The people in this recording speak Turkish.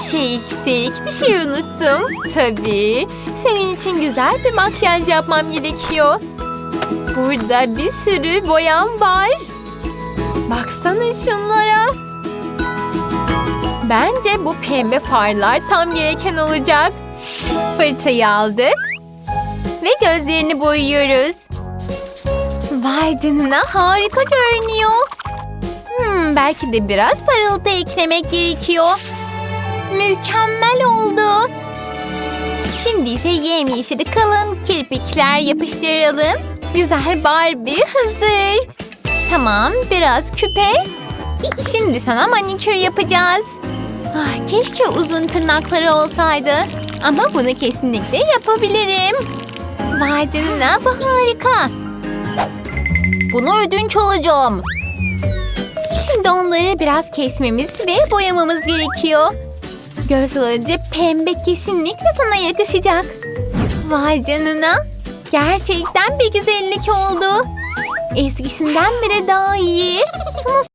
şey eksik. Bir şey unuttum. Tabii. Senin için güzel bir makyaj yapmam gerekiyor. Burada bir sürü boyam var. Baksana şunlara. Bence bu pembe farlar tam gereken olacak. Fırçayı aldık. Ve gözlerini boyuyoruz. Vay canına harika görünüyor. Hmm, belki de biraz parıltı eklemek gerekiyor. Mükemmel oldu. Şimdi ise yemyeşil kalın kirpikler yapıştıralım. Güzel Barbie hazır. Tamam biraz küpe. Şimdi sana manikür yapacağız. Ah, keşke uzun tırnakları olsaydı. Ama bunu kesinlikle yapabilirim. Vay canına bu harika. Bunu ödünç alacağım. Şimdi onları biraz kesmemiz ve boyamamız gerekiyor. Göz alıcı pembe kesinlikle sana yakışacak. Vay canına. Gerçekten bir güzellik oldu. Eskisinden bile daha iyi. Sana